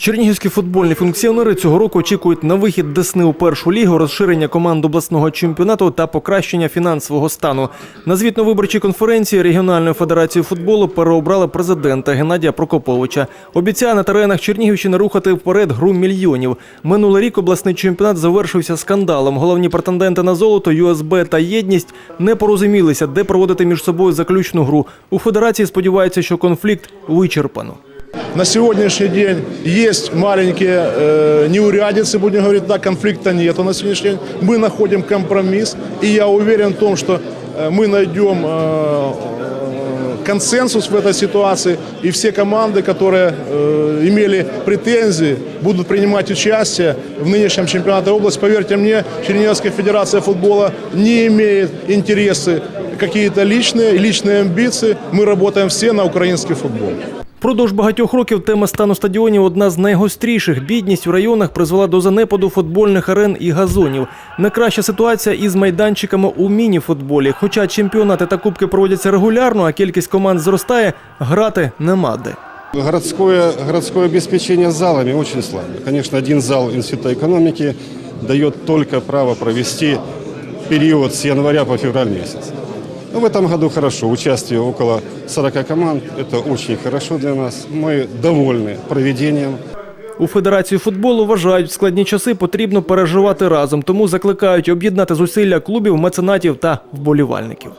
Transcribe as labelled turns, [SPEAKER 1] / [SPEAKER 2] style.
[SPEAKER 1] Чернігівські футбольні функціонери цього року очікують на вихід Десни у першу лігу, розширення команд обласного чемпіонату та покращення фінансового стану. На звітно-виборчій конференції регіональної федерації футболу переобрали президента Геннадія Прокоповича. Обіцяє на теренах Чернігівщини рухати вперед гру мільйонів. Минулий рік обласний чемпіонат завершився скандалом. Головні претенденти на золото ЮСБ та єдність не порозумілися, де проводити між собою заключну гру. У федерації сподіваються, що конфлікт вичерпано.
[SPEAKER 2] На сегодняшний день есть маленькие э, неурядицы, будем говорить, да, конфликта нету на сегодняшний день. Мы находим компромисс, и я уверен в том, что э, мы найдем э, э, консенсус в этой ситуации, и все команды, которые э, имели претензии, будут принимать участие в нынешнем чемпионате области. Поверьте мне, Чернигівська федерация футбола не имеет интересы какие-то личные, личные амбиции. Мы работаем все на украинский футбол.
[SPEAKER 1] Впродовж багатьох років тема стану стадіонів одна з найгостріших. Бідність у районах призвела до занепаду футбольних арен і газонів. Найкраща ситуація із майданчиками у міні-футболі. Хоча чемпіонати та кубки проводяться регулярно, а кількість команд зростає, грати нема де.
[SPEAKER 3] Городское, городское обеспечение залами очень слабое. Конечно, один зал Института экономики дает только право провести период с января по февраль месяц. Но в этом году хорошо. Участие около 40 команд. Это очень хорошо для нас. Мы довольны проведением.
[SPEAKER 1] У Федерації футболу вважають, в складні часи потрібно переживати разом, тому закликають об'єднати зусилля клубів, меценатів та вболівальників.